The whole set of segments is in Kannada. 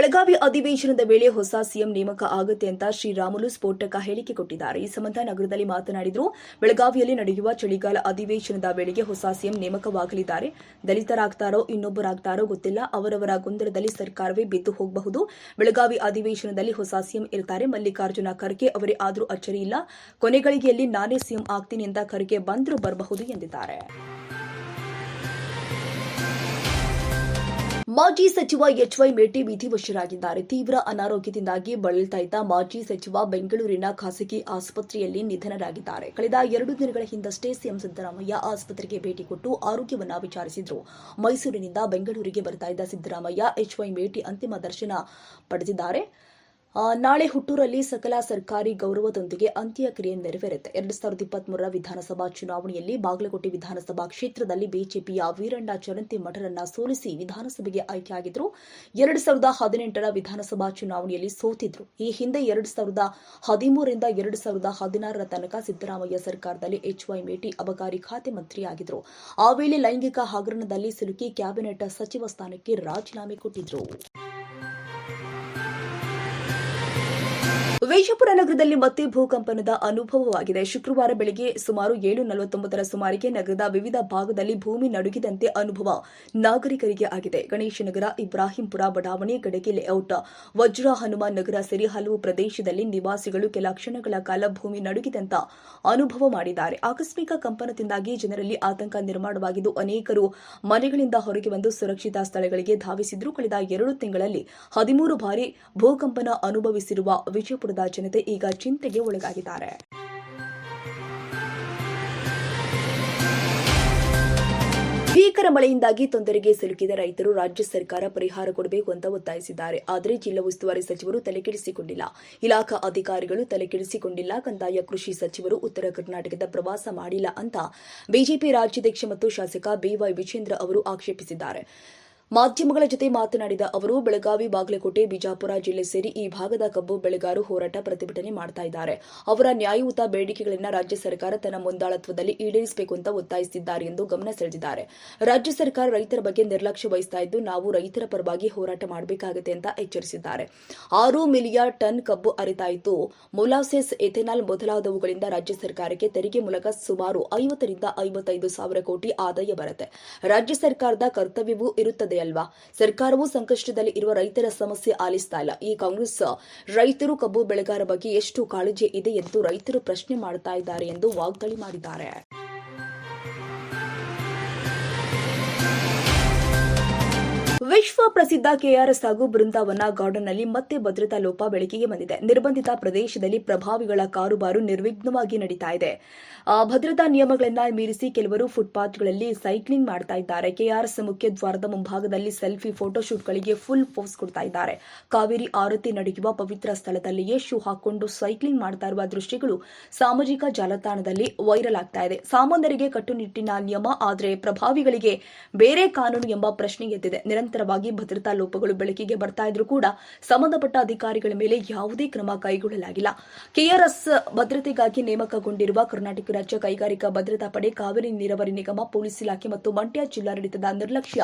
ಬೆಳಗಾವಿ ಅಧಿವೇಶನದ ವೇಳೆ ಹೊಸ ಸಿಎಂ ನೇಮಕ ಆಗುತ್ತೆ ಅಂತ ಶ್ರೀರಾಮುಲು ಸ್ಫೋಟಕ ಹೇಳಿಕೆ ಕೊಟ್ಟಿದ್ದಾರೆ. ಈ ಸಂಬಂಧ ನಗರದಲ್ಲಿ ಮಾತನಾಡಿದರು, ಬೆಳಗಾವಿಯಲ್ಲಿ ನಡೆಯುವ ಚಳಿಗಾಲ ಅಧಿವೇಶನದ ವೇಳೆಗೆ ಹೊಸ ಸಿಎಂ ನೇಮಕವಾಗಲಿದ್ದಾರೆ. ದಲಿತರಾಗ್ತಾರೋ, ಇನ್ನೊಬ್ಬರಾಗ್ತಾರೋ ಗೊತ್ತಿಲ್ಲ. ಅವರವರ ಗೊಂದಲದಲ್ಲಿ ಸರ್ಕಾರವೇ ಬಿದ್ದು ಹೋಗಬಹುದು. ಬೆಳಗಾವಿ ಅಧಿವೇಶನದಲ್ಲಿ ಹೊಸ ಸಿಎಂ ಇರ್ತಾರೆ. ಮಲ್ಲಿಕಾರ್ಜುನ ಖರ್ಗೆ ಅವರೇ ಆದರೂ ಅಚ್ಚರಿ ಇಲ್ಲ. ಕೊನೆಗಳಿಗೆಯಲ್ಲಿ ನಾನೇ ಸಿಎಂ ಆಗ್ತೀನಿ ಅಂತ ಖರ್ಗೆ ಬಂದರೂ ಬರಬಹುದು ಎಂದಿದ್ದಾರೆ. ಮಾಜಿ ಸಚಿವ ಎಚ್ವೈ ಮೇಟಿ ವಿಧಿವಶರಾಗಿದ್ದಾರೆ ತೀವ್ರ ಅನಾರೋಗ್ಯದಿಂದಾಗಿ ಬಳಲ್ತಾ ಇದ್ದ ಮಾಜಿ ಸಚಿವ ಬೆಂಗಳೂರಿನ ಖಾಸಗಿ ಆಸ್ಪತ್ರೆಯಲ್ಲಿ ನಿಧನರಾಗಿದ್ದಾರೆ. ಕಳೆದ ಎರಡು ದಿನಗಳ ಹಿಂದಷ್ಟೇ ಸಿಎಂ ಸಿದ್ದರಾಮಯ್ಯ ಆಸ್ಪತ್ರೆಗೆ ಭೇಟಿ ಕೊಟ್ಟು ಆರೋಗ್ಯವನ್ನ ವಿಚಾರಿಸಿದ್ರು. ಮೈಸೂರಿನಿಂದ ಬೆಂಗಳೂರಿಗೆ ಬರ್ತಾ ಸಿದ್ದರಾಮಯ್ಯ ಎಚ್ವೈ ಮೇಟಿ ಅಂತಿಮ ದರ್ಶನ ಪಡೆದಿದ್ದಾರೆ. ನಾಳೆ ಹುಟ್ಟೂರಲ್ಲಿ ಸಕಲ ಸರ್ಕಾರಿ ಗೌರವದೊಂದಿಗೆ ಅಂತ್ಯಕ್ರಿಯೆ ನೆರವೇರುತ್ತೆ. ಎರಡು ಸಾವಿರದ ಇಪ್ಪತ್ಮೂರರ ವಿಧಾನಸಭಾ ಚುನಾವಣೆಯಲ್ಲಿ ಬಾಗಲಕೋಟೆ ವಿಧಾನಸಭಾ ಕ್ಷೇತ್ರದಲ್ಲಿ ಬಿಜೆಪಿಯ ವೀರಣ್ಣ ಚರಂತಿ ಮಠರನ್ನ ಸೋಲಿಸಿ ವಿಧಾನಸಭೆಗೆ ಆಯ್ಕೆಯಾಗಿದ್ರು ಎರಡು ಸಾವಿರದ ಹದಿನೆಂಟರ ವಿಧಾನಸಭಾ ಚುನಾವಣೆಯಲ್ಲಿ ಸೋತಿದ್ರು. ಈ ಹಿಂದೆ ಎರಡು ಸಾವಿರದ ಹದಿಮೂರರಿಂದ ಎರಡು ಸಾವಿರದ ಹದಿನಾರರ ತನಕ ಸಿದ್ದರಾಮಯ್ಯ ಸರ್ಕಾರದಲ್ಲಿ ಎಚ್ವೈ ಮೇಟಿ ಅಬಕಾರಿ ಖಾತೆ ಮಂತ್ರಿಯಾಗಿದ್ರು. ಆ ವೇಳೆ ಲೈಂಗಿಕ ಹಗರಣದಲ್ಲಿ ಸಿಲುಕಿ ಕ್ಯಾಬಿನೆಟ್ ಸಚಿವ ಸ್ಥಾನಕ್ಕೆ ರಾಜೀನಾಮೆ ಕೊಟ್ಟಿದ್ರು. ವಿಜಯಪುರ ನಗರದಲ್ಲಿ ಮತ್ತೆ ಭೂಕಂಪನದ ಅನುಭವವಾಗಿದೆ. ಶುಕ್ರವಾರ ಬೆಳಗ್ಗೆ ಸುಮಾರು ಏಳು ನಲವತ್ತೊಂಬತ್ತರ ಸುಮಾರಿಗೆ ನಗರದ ವಿವಿಧ ಭಾಗದಲ್ಲಿ ಭೂಮಿ ನಡುಗಿದಂತೆ ಅನುಭವ ನಾಗರಿಕರಿಗೆ ಆಗಿದೆ. ಗಣೇಶ ನಗರ, ಇಬ್ರಾಹಿಂಪುರ ಬಡಾವಣೆ ಗಡಗೆ ಲೇಔಟ್ ವಜ್ರ ಹನುಮಾನ್ ನಗರ ಸೇರಿ ಹಲವು ಪ್ರದೇಶದಲ್ಲಿ ನಿವಾಸಿಗಳು ಕೆಲ ಕ್ಷಣಗಳ ಕಾಲ ಭೂಮಿ ನಡುಗಿದಂತ ಅನುಭವ ಮಾಡಿದ್ದಾರೆ. ಆಕಸ್ಮಿಕ ಕಂಪನದಿಂದಾಗಿ ಜನರಲ್ಲಿ ಆತಂಕ ನಿರ್ಮಾಣವಾಗಿದ್ದು, ಅನೇಕರು ಮನೆಗಳಿಂದ ಹೊರಗೆ ಬಂದು ಸುರಕ್ಷಿತ ಸ್ಥಳಗಳಿಗೆ ಧಾವಿಸಿದ್ರು. ಕಳೆದ ಎರಡು ತಿಂಗಳಲ್ಲಿ ಹದಿಮೂರು ಬಾರಿ ಭೂಕಂಪನ ಅನುಭವಿಸಿರುವ ವಿಜಯಪುರದ ಜನತೆ ಈಗ ಚಿಂತೆಗೆ ಒಳಗಾಗಿದ್ದಾರೆ. ಭೀಕರ ಮಳೆಯಿಂದಾಗಿ ತೊಂದರೆಗೆ ಸಿಲುಕಿದ ರೈತರು ರಾಜ್ಯ ಸರ್ಕಾರ ಪರಿಹಾರ ಕೊಡಬೇಕು ಅಂತ ಒತ್ತಾಯಿಸಿದ್ದಾರೆ. ಆದರೆ ಜಿಲ್ಲಾ ಉಸ್ತುವಾರಿ ಸಚಿವರು ತಲೆಕೆಡಿಸಿಕೊಂಡಿಲ್ಲ. ಇಲಾಖಾ ಅಧಿಕಾರಿಗಳು ತಲೆಕೆಡಿಸಿಕೊಂಡಿಲ್ಲ. ಕಂದಾಯ ಕೃಷಿ ಸಚಿವರು ಉತ್ತರ ಕರ್ನಾಟಕದ ಪ್ರವಾಸ ಮಾಡಿಲ್ಲ ಅಂತ ಬಿಜೆಪಿ ರಾಜ್ಯಾಧ್ಯಕ್ಷ ಮತ್ತು ಶಾಸಕ ಬಿವೈ ವಿಜೇಂದ್ರ ಅವರು ಆಕ್ಷೇಪಿಸಿದ್ದಾರೆ. ಮಾಧ್ಯಮಗಳ ಜೊತೆ ಮಾತನಾಡಿದ ಅವರು, ಬೆಳಗಾವಿ, ಬಾಗಲಕೋಟೆ, ಬಿಜಾಪುರ ಜಿಲ್ಲೆ ಸೇರಿ ಈ ಭಾಗದ ಕಬ್ಬು ಬೆಳೆಗಾರರು ಹೋರಾಟ ಪ್ರತಿಭಟನೆ ಮಾಡ್ತಾ ಇದ್ದಾರೆ. ಅವರ ನ್ಯಾಯಯುತ ಬೇಡಿಕೆಗಳನ್ನ ರಾಜ್ಯ ಸರ್ಕಾರ ತನ್ನ ಮುಂದಾಳತ್ವದಲ್ಲಿ ಈಡೇರಿಸಬೇಕು ಅಂತ ಒತ್ತಾಯಿಸಿದ್ದಾರೆ ಎಂದು ಗಮನ ಸೆಳೆದಿದ್ದಾರೆ. ರಾಜ್ಯ ಸರ್ಕಾರ ರೈತರ ಬಗ್ಗೆ ನಿರ್ಲಕ್ಷ್ಯ ವಹಿಸ್ತಾ ಇದ್ದು, ನಾವು ರೈತರ ಪರವಾಗಿ ಹೋರಾಟ ಮಾಡಬೇಕಾಗುತ್ತೆ ಅಂತ ಎಚ್ಚರಿಸಿದ್ದಾರೆ. ಆರು ಮಿಲಿಯನ್ ಟನ್ ಕಬ್ಬು ಅರಿತಾಯಿತು ಮೊಲಾಸೆಸ್, ಎಥೆನಾಲ್ ಮೊದಲಾದವುಗಳಿಂದ ರಾಜ್ಯ ಸರ್ಕಾರಕ್ಕೆ ತೆರಿಗೆ ಮೂಲಕ ಸುಮಾರು ಐವತ್ತರಿಂದ ಐವತ್ತೈದು ಸಾವಿರ ಕೋಟಿ ಆದಾಯ ಬರುತ್ತೆ. ರಾಜ್ಯ ಸರ್ಕಾರದ ಕರ್ತವ್ಯವೂ ಇರುತ್ತದೆ ಅಲ್ವಾ? ಸರ್ಕಾರವು ಸಂಕಷ್ಟದಲ್ಲಿ ಇರುವ ರೈತರ ಸಮಸ್ಯೆ ಆಲಿಸ್ತಾ ಇಲ್ಲ. ಈ ಕಾಂಗ್ರೆಸ್ ರೈತರು ಕಬ್ಬು ಬೆಳೆಗಾರ ಬಗ್ಗೆ ಎಷ್ಟು ಕಾಳಜಿ ಇದೆ ಎಂದು ರೈತರು ಪ್ರಶ್ನೆ ಮಾಡ್ತಾ ಇದ್ದಾರೆ ಎಂದು ವಾಗ್ದಾಳಿ ಮಾಡಿದ್ದಾರೆ. ವಿಶ್ವ ಪ್ರಸಿದ್ಧ ಕೆಆರ್ಎಸ್ ಹಾಗೂ ಬೃಂದಾವನ ಗಾರ್ಡನ್ನಲ್ಲಿ ಮತ್ತೆ ಭದ್ರತಾ ಲೋಪ ಬೆಳಕಿಗೆ ಬಂದಿದೆ. ನಿರ್ಬಂಧಿತ ಪ್ರದೇಶದಲ್ಲಿ ಪ್ರಭಾವಿಗಳ ಕಾರುಬಾರು ನಿರ್ವಿಘ್ನವಾಗಿ ನಡೀತಾ ಇದೆ. ಭದ್ರತಾ ನಿಯಮಗಳನ್ನು ಮೀರಿಸಿ ಕೆಲವರು ಫುಟ್ಪಾತ್ಗಳಲ್ಲಿ ಸೈಕ್ಲಿಂಗ್ ಮಾಡ್ತಾ ಇದ್ದಾರೆ. ಕೆಆರ್ಎಸ್ ಮುಖ್ಯ ದ್ವಾರದ ಮುಂಭಾಗದಲ್ಲಿ ಸೆಲ್ಫಿ ಫೋಟೋಶೂಟ್ಗಳಿಗೆ ಫುಲ್ ಪೋಸ್ ಕೊಡ್ತಾ ಇದ್ದಾರೆ. ಕಾವೇರಿ ಆರತಿ ನಡೆಯುವ ಪವಿತ್ರ ಸ್ಥಳದಲ್ಲಿಯೇ ಶೂ ಹಾಕೊಂಡು ಸೈಕ್ಲಿಂಗ್ ಮಾಡ್ತಾ ಇರುವ ದೃಶ್ಯಗಳು ಸಾಮಾಜಿಕ ಜಾಲತಾಣದಲ್ಲಿ ವೈರಲ್ ಆಗ್ತಾ ಇದೆ. ಸಾಮಾನ್ಯರಿಗೆ ಕಟ್ಟುನಿಟ್ಟಿನ ನಿಯಮ, ಆದರೆ ಪ್ರಭಾವಿಗಳಿಗೆ ಬೇರೆ ಕಾನೂನು ಎಂಬ ಪ್ರಶ್ನೆ ಎದ್ದಿದೆ. ನಿರಂತರವಾಗಿ ಭದ್ರತಾ ಲೋಪಗಳು ಬೆಳಕಿಗೆ ಬರ್ತಾ ಇದ್ರೂ ಕೂಡ ಸಂಬಂಧಪಟ್ಟ ಅಧಿಕಾರಿಗಳ ಮೇಲೆ ಯಾವುದೇ ಕ್ರಮ ಕೈಗೊಳ್ಳಲಾಗಿಲ್ಲ. ಕೆಆರ್ಎಸ್ ಭದ್ರತೆಗಾಗಿ ನೇಮಕಗೊಂಡಿರುವ ಕರ್ನಾಟಕ ರಾಜ್ಯ ಕೈಗಾರಿಕಾ ಭದ್ರತಾ ಪಡೆ, ಕಾವೇರಿ ನೀರಾವರಿ ನಿಗಮ, ಪೊಲೀಸ್ ಇಲಾಖೆ ಮತ್ತು ಮಂಡ್ಯ ಜಿಲ್ಲಾಡಳಿತದ ನಿರ್ಲಕ್ಷ್ಯ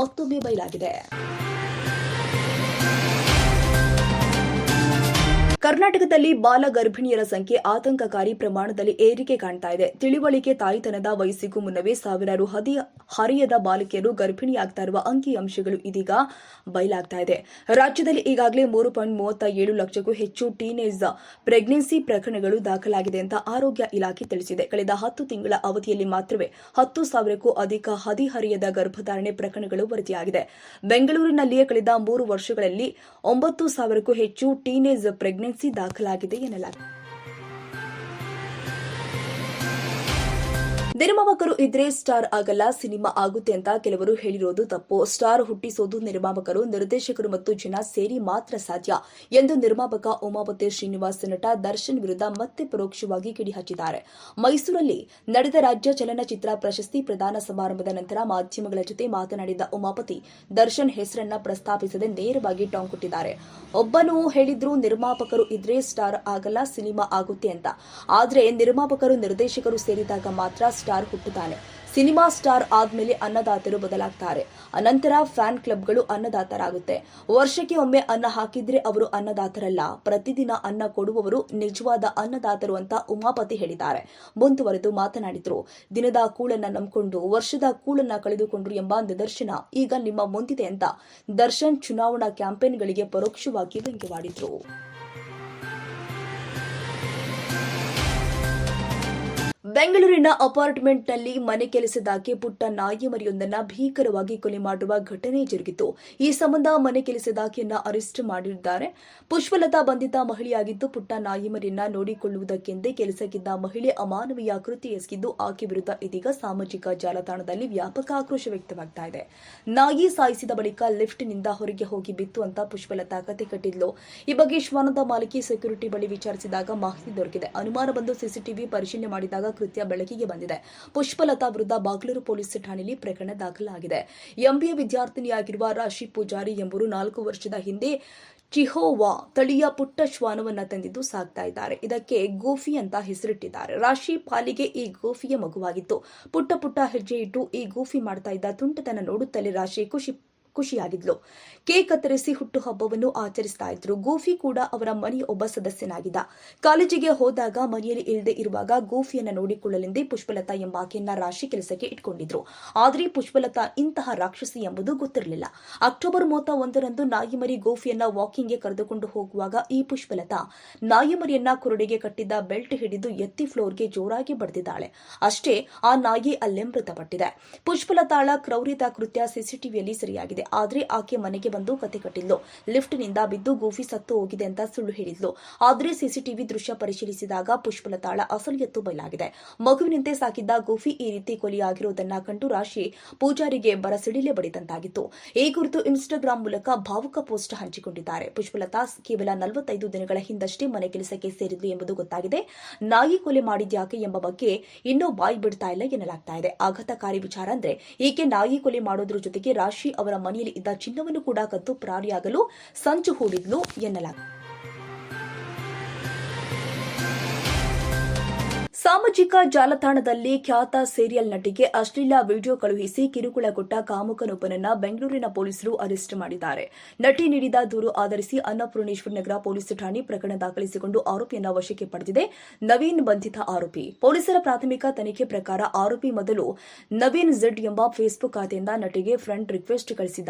ಮತ್ತೊಮ್ಮೆ ಬಯಲಾಗಿದೆ. ಕರ್ನಾಟಕದಲ್ಲಿ ಬಾಲ ಗರ್ಭಿಣಿಯರ ಸಂಖ್ಯೆ ಆತಂಕಕಾರಿ ಪ್ರಮಾಣದಲ್ಲಿ ಏರಿಕೆ ಕಾಣ್ತಾ ಇದೆ. ತಿಳಿವಳಿಕೆ ತಾಯಿತನದ ವಯಸ್ಸಿಗೂ ಮುನ್ನವೇ ಸಾವಿರಾರು ಹದಿ, ಹರಿಯದ ಬಾಲಕಿಯರು ಗರ್ಭಿಣಿಯಾಗ್ತಾ ಇರುವ ಅಂಕಿಅಂಶಗಳು ಇದೀಗ ಬಯಲಾಗ್ತಾ ಇದೆ. ರಾಜ್ಯದಲ್ಲಿ ಈಗಾಗಲೇ ಮೂರು ಪಾಯಿಂಟ್ ಮೂವತ್ತ ಏಳು ಲಕ್ಷಕ್ಕೂ ಹೆಚ್ಚು ಟೀನೇಜ್ ಪ್ರೆಗ್ನೆನ್ಸಿ ಪ್ರಕರಣಗಳು ದಾಖಲಾಗಿದೆ ಅಂತ ಆರೋಗ್ಯ ಇಲಾಖೆ ತಿಳಿಸಿದೆ. ಕಳೆದ ಹತ್ತು ತಿಂಗಳ ಅವಧಿಯಲ್ಲಿ ಮಾತ್ರವೇ ಹತ್ತು ಸಾವಿರಕ್ಕೂ ಅಧಿಕ ಹದಿಹರಿಯದ ಗರ್ಭಧಾರಣೆ ಪ್ರಕರಣಗಳು ವರದಿಯಾಗಿದೆ. ಬೆಂಗಳೂರಿನಲ್ಲಿಯೇ ಕಳೆದ ಮೂರು ವರ್ಷಗಳಲ್ಲಿ ಒಂಬತ್ತು ಸಾವಿರಕ್ಕೂ ಹೆಚ್ಚು ಟೀನೇಜ್ ಪ್ರೆಗ್ನೆನ್ಸಿ ದಾಖಲಾಗಿದೆ ಎನ್ನಲಾಗಿದೆ ನಿರ್ಮಾಪಕರು ಇದ್ರೆ ಸ್ಟಾರ್ ಆಗಲ್ಲ, ಸಿನಿಮಾ ಆಗುತ್ತೆ ಅಂತ ಕೆಲವರು ಹೇಳಿರೋದು ತಪ್ಪು. ಸ್ಟಾರ್ ಹುಟ್ಟಿಸೋದು ನಿರ್ಮಾಪಕರು, ನಿರ್ದೇಶಕರು ಮತ್ತು ಜನ ಸೇರಿ ಮಾತ್ರ ಸಾಧ್ಯ ಎಂದು ನಿರ್ಮಾಪಕ ಉಮಾಪತಿ ಶ್ರೀನಿವಾಸ್ ನಟ ದರ್ಶನ್ ವಿರುದ್ಧ ಮತ್ತೆ ಪರೋಕ್ಷವಾಗಿ ಕಿಡಿಹಚ್ಚಿದ್ದಾರೆ ಮೈಸೂರಲ್ಲಿ ನಡೆದ ರಾಜ್ಯ ಚಲನಚಿತ್ರ ಪ್ರಶಸ್ತಿ ಪ್ರದಾನ ಸಮಾರಂಭದ ನಂತರ ಮಾಧ್ಯಮಗಳ ಜೊತೆ ಮಾತನಾಡಿದ ಉಮಾಪತಿ, ದರ್ಶನ್ ಹೆಸರನ್ನ ಪ್ರಸ್ತಾಪಿಸದೆ ನೇರವಾಗಿ ಟಾಂಗ್ ಕೊಟ್ಟಿದ್ದಾರೆ. ಒಬ್ಬನು ಹೇಳಿದ್ರು ನಿರ್ಮಾಪಕರು ಇದ್ರೆ ಸ್ಟಾರ್ ಆಗಲ್ಲ, ಸಿನಿಮಾ ಆಗುತ್ತೆ ಅಂತ. ಆದರೆ ನಿರ್ಮಾಪಕರು, ನಿರ್ದೇಶಕರು ಸೇರಿದಾಗ ಮಾತ್ರ ಸ್ಟಾರ್ ಹುಟ್ಟುತ್ತಾನೆ ಸಿನಿಮಾ ಸ್ಟಾರ್ ಆದ್ಮೇಲೆ ಅನ್ನದಾತರು ಬದಲಾಗ್ತಾರೆ. ಅನಂತರ ಫ್ಯಾನ್ ಕ್ಲಬ್ಗಳು ಅನ್ನದಾತರಾಗುತ್ತೆ. ವರ್ಷಕ್ಕೆ ಒಮ್ಮೆ ಅನ್ನ ಹಾಕಿದ್ರೆ ಅವರು ಅನ್ನದಾತರಲ್ಲ. ಪ್ರತಿದಿನ ಅನ್ನ ಕೊಡುವವರು ನಿಜವಾದ ಅನ್ನದಾತರು ಅಂತ ಉಮಾಪತಿ ಹೇಳಿದ್ದಾರೆ. ಮುಂದುವರೆದು ಮಾತನಾಡಿದ್ರು. ದಿನದ ಕೂಳನ್ನ ನಂಬಿಕೊಂಡು, ವರ್ಷದ ಕೂಳನ್ನ ಕಳೆದುಕೊಂಡ್ರು ಎಂಬ ನಿದರ್ಶನ ಈಗ ನಿಮ್ಮ ಮುಂದಿದೆ ಅಂತ ದರ್ಶನ್ ಚುನಾವಣಾ ಕ್ಯಾಂಪೇನ್ಗಳಿಗೆ ಪರೋಕ್ಷವಾಗಿ ವ್ಯಂಗ್ಯವಾಡಿದ್ರು. ಬೆಂಗಳೂರಿನ ಅಪಾರ್ಟ್ಮೆಂಟ್ನಲ್ಲಿ ಮನೆ ಕೆಲಸದಾಕೆ ಪುಟ್ಟ ನಾಯಿ ಮರಿಯೊಂದನ್ನ ಭೀಕರವಾಗಿ ಕೊಲೆ ಮಾಡುವ ಘಟನೆ ಜರುಗಿತು. ಈ ಸಂಬಂಧ ಮನೆ ಕೆಲಸದಾಕೆಯನ್ನ ಅರೆಸ್ಟ್ ಮಾಡಿದ್ದಾರೆ. ಪುಷ್ಪಲತಾ ಬಂಧಿತ ಮಹಿಳೆಯಾಗಿದ್ದು ಪುಟ್ಟ ನಾಯಿ ಮರಿಯನ್ನ ನೋಡಿಕೊಳ್ಳುವುದಕ್ಕೆಂದೇ ಕೆಲಸಕ್ಕಿದ್ದ ಮಹಿಳೆ ಅಮಾನವೀಯ ಕೃತಿ ಎಸಗಿದ್ದು ಆಕೆ ವಿರುದ್ಧ ಇದೀಗ ಸಾಮಾಜಿಕ ಜಾಲತಾಣದಲ್ಲಿ ವ್ಯಾಪಕ ಆಕ್ರೋಶ ವ್ಯಕ್ತವಾಗ್ತಾ ಇದೆ. ನಾಯಿ ಸಾಯಿಸಿದ ಬಳಿಕ ಲಿಫ್ಟ್ನಿಂದ ಹೊರಗೆ ಹೋಗಿ ಬಿತ್ತು ಅಂತ ಪುಷ್ಪಲತಾ ಕತೆ ಕಟ್ಟಿದ್ಲು. ಈ ಬಗ್ಗೆ ಶ್ವಾನದ ಮಾಲಕಿ ಸೆಕ್ಯೂರಿಟಿ ಬಳಿ ವಿಚಾರಿಸಿದಾಗ ಮಾಹಿತಿ ದೊರಕಿದೆ. ಅನುಮಾನ ಬಂದು ಸಿಸಿಟಿವಿ ಪರಿಶೀಲನೆ ಮಾಡಿದಾಗ ಕೃತ್ಯ ಬೆಳಕಿಗೆ ಬಂದಿದೆ. ಪುಷ್ಪಲತಾ ವಿರುದ್ಧ ಬಾಗ್ಲೂರು ಪೊಲೀಸ್ ಠಾಣೆಯಲ್ಲಿ ಪ್ರಕರಣ ದಾಖಲಾಗಿದೆ. ಎಂಬಿಎ ವಿದ್ಯಾರ್ಥಿನಿಯಾಗಿರುವ ರಾಶಿ ಪೂಜಾರಿ ಎಂಬರು ನಾಲ್ಕು ವರ್ಷದ ಹಿಂದೆ ಚಿಹೋವಾ ತಳಿಯ ಪುಟ್ಟ ಶ್ವಾನವನ್ನ ತಂದಿದ್ದು ಸಾಕ್ತಾ ಇದ್ದಾರೆ. ಇದಕ್ಕೆ ಗೋಫಿ ಅಂತ ಹೆಸರಿಟ್ಟಿದ್ದಾರೆ. ರಾಶಿ ಪಾಲಿಗೆ ಈ ಗೋಫಿಯ ಮಗುವಾಗಿತ್ತು. ಪುಟ್ಟ ಪುಟ್ಟ ಹೆಜ್ಜೆ ಇಟ್ಟು ಈ ಗೋಫಿ ಮಾಡ್ತಾ ಇದ್ದ ತುಂಟತನ ನೋಡುತ್ತಲೇ ರಾಶಿ ಖುಷಿ ಖುಷಿಯಾಗಿದ್ಲು. ಕೇಕ್ ಕತ್ತರಿಸಿ ಹುಟ್ಟುಹಬ್ಬವನ್ನು ಆಚರಿಸ್ತಾ ಇದ್ರು. ಗೋಫಿ ಕೂಡ ಅವರ ಮನೆಯ ಒಬ್ಬ ಸದಸ್ಯನಾಗಿದ್ದ. ಕಾಲೇಜಿಗೆ ಹೋದಾಗ ಮನೆಯಲ್ಲಿ ಇಲ್ಲದೆ ಇರುವಾಗ ಗೋಫಿಯನ್ನ ನೋಡಿಕೊಳ್ಳಲೆಂದೇ ಪುಷ್ಪಲತಾ ಎಂಬಾಕೆಯನ್ನ ರಾಶಿ ಕೆಲಸಕ್ಕೆ ಇಟ್ಕೊಂಡಿದ್ರು. ಆದ್ರೆ ಪುಷ್ಪಲತಾ ಇಂತಹ ರಾಕ್ಷಸಿ ಎಂಬುದು ಗೊತ್ತಿರಲಿಲ್ಲ. ಅಕ್ಟೋಬರ್ ಮೂವತ್ತ ಒಂದರಂದು ನಾಯಿಮರಿ ಗೋಫಿಯನ್ನ ವಾಕಿಂಗ್ಗೆ ಕರೆದುಕೊಂಡು ಹೋಗುವಾಗ ಈ ಪುಷ್ಪಲತಾ ನಾಯಿಮರಿಯನ್ನ ಕುರುಡಿಗೆ ಕಟ್ಟಿದ್ದ ಬೆಲ್ಟ್ ಹಿಡಿದು ಎತ್ತಿ ಫ್ಲೋರ್ಗೆ ಜೋರಾಗಿ ಬಡಿದಿದ್ದಾಳೆ. ಅಷ್ಟೇ ಆ ನಾಯಿ ಅಲ್ಲೇ ಮೃತಪಟ್ಟಿದೆ. ಪುಷ್ಪಲತಾಳ ಕ್ರೌರಿತ ಕೃತ್ಯ ಸಿಸಿಟಿವಿಯಲ್ಲಿ ಸರಿಯಾಗಿದೆ. ಆದ್ರೆ ಆಕೆ ಮನೆಗೆ ಬಂದು ಕತೆ ಕಟ್ಟಿದ್ಲು. ಲಿಫ್ಟ್ನಿಂದ ಬಿದ್ದು ಗೋಫಿ ಸತ್ತು ಹೋಗಿದೆ ಅಂತ ಸುಳ್ಳು ಹೇಳಿದ್ಲು. ಆದ್ರೆ ಸಿಸಿಟಿವಿ ದೃಶ್ಯ ಪರಿಶೀಲಿಸಿದಾಗ ಪುಷ್ಪಲತಾಳ ಅಸಲು ಎತ್ತು ಬಯಲಾಗಿದೆ. ಮಗುವಿನಂತೆ ಸಾಕಿದ್ದ ಗೋಫಿ ಈ ರೀತಿ ಕೊಲೆಯಾಗಿರುವುದನ್ನ ಕಂಡು ರಾಶಿ ಪೂಜಾರಿಗೆ ಬರಸಿಡಿಲೆ ಬಡಿದಂತಾಗಿತ್ತು. ಈ ಕುರಿತು ಇನ್ಸ್ಟಾಗ್ರಾಂ ಮೂಲಕ ಭಾವುಕ ಪೋಸ್ಟ್ ಹಂಚಿಕೊಂಡಿದ್ದಾರೆ. ಪುಷ್ಪಲತಾ ಕೇವಲ ನಲವತ್ತೈದು ದಿನಗಳ ಹಿಂದಷ್ಟೇ ಮನೆ ಕೆಲಸಕ್ಕೆ ಸೇರಿದ್ಲು ಎಂಬುದು ಗೊತ್ತಾಗಿದೆ. ನಾಯಿ ಕೊಲೆ ಮಾಡಿದ್ಯಾಕೆ ಎಂಬ ಬಗ್ಗೆ ಇನ್ನೂ ಬಾಯಿ ಬಿಡ್ತಾ ಇಲ್ಲ ಎನ್ನಲಾಗ್ತಾ ಇದೆ. ಆಘಾತಕಾರಿ ವಿಚಾರ ಅಂದ್ರೆ ಈಕೆ ನಾಯಿ ಕೊಲೆ ಮಾಡೋದ್ರ ಜೊತೆಗೆ ರಾಶಿ ಅವರ ಮನೆಯಲ್ಲಿ ಇದ್ದ ಚಿನ್ನವನ್ನು ಕೂಡ ಕದ್ದು ಪ್ರಾರಿಯಾಗಲು ಸಂಚು ಹೂಡಿದ್ಲು ಎನ್ನಲಾಗಿದೆ. ಸಾಮಾಜಿಕ ಜಾಲತಾಣದಲ್ಲಿ ಖ್ಯಾತ ಸೀರಿಯಲ್ ನಟಿಗೆ ಅಶ್ಲೀಲ ವಿಡಿಯೋ ಕಳುಹಿಸಿ ಕಿರುಕುಳ ಕೊಟ್ಟ ಕಾಮುಕನೊಬ್ಬನನ್ನ ಬೆಂಗಳೂರಿನ ಪೊಲೀಸರು ಅರೆಸ್ಟ್ ಮಾಡಿದ್ದಾರೆ. ನಟಿ ನೀಡಿದ ದೂರು ಆಧರಿಸಿ ಅನ್ನಪೂರ್ಣೇಶ್ವರ ನಗರ ಪೊಲೀಸ್ ಠಾಣೆ ಪ್ರಕರಣ ದಾಖಲಿಸಿಕೊಂಡು ಆರೋಪಿಯನ್ನ ವಶಕ್ಕೆ ಪಡೆದಿದೆ. ನವೀನ್ ಬಂಧಿತ ಆರೋಪಿ. ಪೊಲೀಸರ ಪ್ರಾಥಮಿಕ ತನಿಖೆ ಪ್ರಕಾರ ಆರೋಪಿ ಮೊದಲು ನವೀನ್ ಝಡ್ ಎಂಬ ಫೇಸ್ಬುಕ್ ಖಾತೆಯಿಂದ ನಟಿಗೆ ಫ್ರೆಂಡ್ ರಿಕ್ವೆಸ್ಟ್ ಕಳಿಸಿದ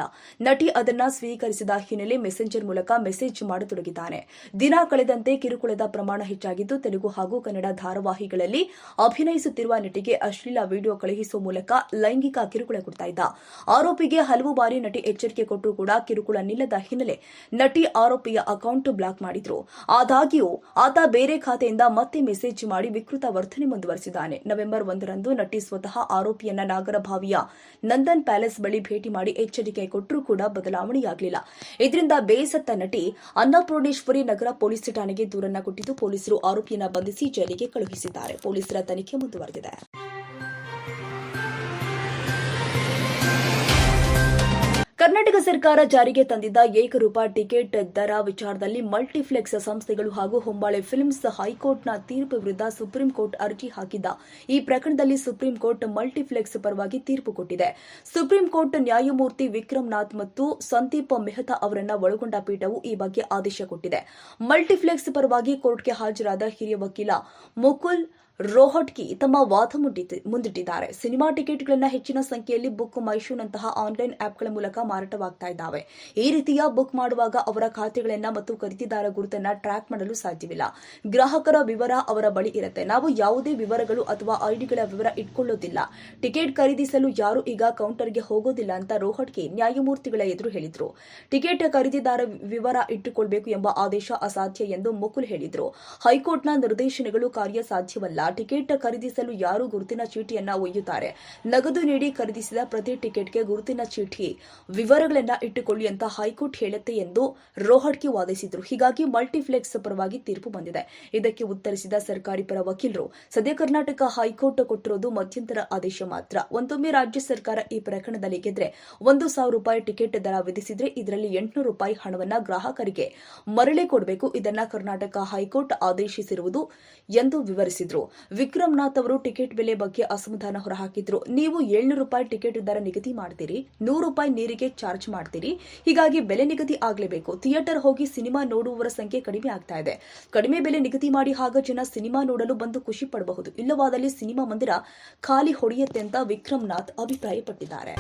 ನಟಿ ಅದನ್ನ ಸ್ವೀಕರಿಸಿದ ಹಿನ್ನೆಲೆ ಮೆಸೆಂಜರ್ ಮೂಲಕ ಮೆಸೇಜ್ ಮಾಡತೊಡಗಿದ್ದಾನೆ. ದಿನ ಕಳೆದಂತೆ ಕಿರುಕುಳದ ಪ್ರಮಾಣ ಹೆಚ್ಚಾಗಿದ್ದು ತೆಲುಗು ಹಾಗೂ ಕನ್ನಡ ಧಾರಾವಾಹಿಗಳಲ್ಲಿ ಅಭಿನಯಿಸುತ್ತಿರುವ ನಟಿಗೆ ಅಶ್ಲೀಲ ವಿಡಿಯೋ ಕಳುಹಿಸುವ ಮೂಲಕ ಲೈಂಗಿಕ ಕಿರುಕುಳ ಕೊಡ್ತಾ ಇದ್ದ. ಆರೋಪಿಗೆ ಹಲವು ಬಾರಿ ನಟಿ ಎಚ್ಚರಿಕೆ ಕೊಟ್ಟರೂ ಕೂಡ ಕಿರುಕುಳ ನಿಲ್ಲದ ಹಿನ್ನೆಲೆ ನಟಿ ಆರೋಪಿಯ ಅಕೌಂಟ್ ಬ್ಲಾಕ್ ಮಾಡಿದ್ರು. ಆದಾಗ್ಯೂ, ಆತ ಬೇರೆ ಖಾತೆಯಿಂದ ಮತ್ತೆ ಮೆಸೇಜ್ ಮಾಡಿ ವಿಕೃತ ವರ್ತನೆ ಮುಂದುವರೆಸಿದ್ದಾನೆ. ನವೆಂಬರ್ ಒಂದರಂದು ನಟಿ ಸ್ವತಃ ಆರೋಪಿಯನ್ನ ನಾಗರಭಾವಿಯ ನಂದನ್ ಪ್ಯಾಲೇಸ್ ಬಳಿ ಭೇಟಿ ಮಾಡಿ ಎಚ್ಚರಿಕೆ ಕೊಟ್ಟರೂ ಕೂಡ ಬದಲಾವಣೆಯಾಗಲಿಲ್ಲ. ಇದರಿಂದ ಬೇಸತ್ತ ನಟಿ ಅನ್ನಪೂರ್ಣೇಶ್ವರಿ ನಗರ ಪೊಲೀಸ್ ಠಾಣೆಗೆ ದೂರನ್ನ ಕೊಟ್ಟಿದ್ದು ಪೊಲೀಸರು ಆರೋಪಿಯನ್ನ ಬಂಧಿಸಿ ಜೈಲಿಗೆ ಕಳುಹಿಸಿದ್ದಾರೆ. ಪೊಲೀಸರ ತನಿಖೆ ಮುಂದುವರೆದಿದೆ. ಕರ್ನಾಟಕ ಸರ್ಕಾರ ಜಾರಿಗೆ ತಂದಿದ್ದ ಏಕರೂಪ ಟಿಕೆಟ್ ದರ ವಿಚಾರದಲ್ಲಿ ಮಲ್ಟಿಪ್ಲೆಕ್ಸ್ ಸಂಸ್ಥೆಗಳು ಹಾಗೂ ಹೊಂಬಾಳೆ ಫಿಲ್ಮ್ಸ್ ಹೈಕೋರ್ಟ್ನ ತೀರ್ಪು ವಿರುದ್ಧ ಸುಪ್ರೀಂ ಕೋರ್ಟ್ ಅರ್ಜಿ ಹಾಕಿದ್ದ. ಈ ಪ್ರಕರಣದಲ್ಲಿ ಸುಪ್ರೀಂ ಕೋರ್ಟ್ ಮಲ್ಟಿಪ್ಲೆಕ್ಸ್ ಪರವಾಗಿ ತೀರ್ಪು ಕೊಟ್ಟಿದೆ. ಸುಪ್ರೀಂ ಕೋರ್ಟ್ ನ್ಯಾಯಮೂರ್ತಿ ವಿಕ್ರಮ್ ನಾಥ್ ಮತ್ತು ಸಂದೀಪ್ ಮೆಹ್ತಾ ಅವರನ್ನ ಒಳಗೊಂಡ ಪೀಠವು ಈ ಬಗ್ಗೆ ಆದೇಶ ಕೊಟ್ಟಿದೆ. ಮಲ್ಟಿಪ್ಲೆಕ್ಸ್ ಪರವಾಗಿ ಕೋರ್ಟ್ಗೆ ಹಾಜರಾದ ಹಿರಿಯ ವಕೀಲ ಮುಕುಲ್ ರೋಹಟ್ಕಿ ತಮ್ಮ ವಾದ ಮುಂದಿಟ್ಟಿ- ಮುಂದಿಟ್ಟಿದ್ದಾರೆ. ಸಿನಿಮಾ ಟಿಕೆಟ್ಗಳನ್ನು ಹೆಚ್ಚಿನ ಸಂಖ್ಯೆಯಲ್ಲಿ ಬುಕ್ ಮೈಶೂನಂತಹ ಆನ್ಲೈನ್ ಆಪ್ಗಳ ಮೂಲಕ ಮಾರಾಟವಾಗ್ತಾ ಇದ್ದಾವೆ. ಈ ರೀತಿಯ ಬುಕ್ ಮಾಡುವಾಗ ಅವರ ಖಾತೆಗಳನ್ನು ಮತ್ತು ಖರೀದಿದಾರ ಗುರುತನ್ನು ಟ್ರ್ಯಾಕ್ ಮಾಡಲು ಸಾಧ್ಯವಿಲ್ಲ. ಗ್ರಾಹಕರ ವಿವರ ಅವರ ಬಳಿ ಇರುತ್ತೆ. ನಾವು ಯಾವುದೇ ವಿವರಗಳು ಅಥವಾ ಐಡಿಗಳ ವಿವರ ಇಟ್ಕೊಳ್ಳೋದಿಲ್ಲ. ಟಿಕೆಟ್ ಖರೀದಿಸಲು ಯಾರು ಈಗ ಕೌಂಟರ್ಗೆ ಹೋಗೋದಿಲ್ಲ ಅಂತ ರೋಹಟ್ಗೆ ನ್ಯಾಯಮೂರ್ತಿಗಳ ಎದುರು ಹೇಳಿದ್ರು. ಟಿಕೆಟ್ ಖರೀದಿದಾರ ವಿವರ ಇಟ್ಟುಕೊಳ್ಬೇಕು ಎಂಬ ಆದೇಶ ಅಸಾಧ್ಯ ಎಂದು ಮುಕುಲ್ ಹೇಳಿದ್ರು. ಹೈಕೋರ್ಟ್ನ ನಿರ್ದೇಶನಗಳು ಕಾರ್ಯಸಾಧ್ಯವಲ್ಲ ಟಿಕೆಟ್ ಖರೀದಿಸಲು ಯಾರು ಗುರುತಿನ ಚೀಟಿಯನ್ನ ಒಯ್ಯುತ್ತಾರೆ? ನಗದು ನೀಡಿ ಖರೀದಿಸಿದ ಪ್ರತಿ ಟಿಕೆಟ್ಗೆ ಗುರುತಿನ ಚೀಟಿ. ವಿವರಗಳನ್ನ ಇಟ್ಟುಕೊಳ್ಳಿ ಅಂತ ಹೈಕೋರ್ಟ್ ಹೇಳುತ್ತೆ ಎಂದು ರೋಹಡ್ಕಿ ವಾದಿಸಿದ್ರು. ಹೀಗಾಗಿ ಮಲ್ಟಿಪ್ಲೆಕ್ಸ್ ಪರವಾಗಿ ತೀರ್ಪು ಬಂದಿದೆ. ಇದಕ್ಕೆ ಉತ್ತರಿಸಿದ ಸರ್ಕಾರಿ ಪರ ವಕೀಲರು, ಸದ್ಯ ಕರ್ನಾಟಕ ಹೈಕೋರ್ಟ್ ಕೊಟ್ಟಿರೋದು ಮಧ್ಯಂತರ ಆದೇಶ ಮಾತ್ರ. ಒಂದೊಮ್ಮೆ ರಾಜ್ಯ ಸರ್ಕಾರ ಈ ಪ್ರಕರಣದಲ್ಲಿ ಗೆದ್ರೆ ಒಂದು ಸಾವಿರ ರೂಪಾಯಿ ಟಿಕೆಟ್ ದರ ವಿಧಿಸಿದ್ರೆ ಇದರಲ್ಲಿ ಎಂಟುನೂರು ರೂಪಾಯಿ ಹಣವನ್ನ ಗ್ರಾಹಕರಿಗೆ ಮರಳಿ ಕೊಡಬೇಕು. ಇದನ್ನ ಕರ್ನಾಟಕ ಹೈಕೋರ್ಟ್ ಆದೇಶಿಸಿರುವುದು ಎಂದು ವಿವರಿಸಿದ್ರು. ವಿಕ್ರಮ್ ನಾಥ್ ಅವರು ಟಿಕೆಟ್ ಬೆಲೆ ಬಗ್ಗೆ ಅಸಮಾಧಾನ ಹೊರಹಾಕಿದ್ರು. ನೀವು ಏಳ್ನೂರು ರೂಪಾಯಿ ಟಿಕೆಟ್ ದರ ನಿಗದಿ ಮಾಡ್ತೀರಿ, ನೂರು ರೂಪಾಯಿ ನೀರಿಗೆ ಚಾರ್ಜ್ ಮಾಡ್ತೀರಿ, ಹೀಗಾಗಿ ಬೆಲೆ ನಿಗದಿ ಆಗಲೇಬೇಕು. ಥಿಯೇಟರ್ ಹೋಗಿ ಸಿನಿಮಾ ನೋಡುವವರ ಸಂಖ್ಯೆ ಕಡಿಮೆ ಆಗ್ತಾ ಇದೆ. ಕಡಿಮೆ ಬೆಲೆ ನಿಗದಿ ಮಾಡಿ ಆಗ ಜನ ಸಿನಿಮಾ ನೋಡಲು ಬಂದು ಖುಷಿ ಪಡಬಹುದು. ಇಲ್ಲವಾದಲ್ಲಿ ಸಿನಿಮಾ ಮಂದಿರ ಖಾಲಿ ಹೊಡೆಯುತ್ತೆ ಅಂತ ವಿಕ್ರಮ್ ನಾಥ್ ಅಭಿಪ್ರಾಯಪಟ್ಟಿದ್ದಾರೆ.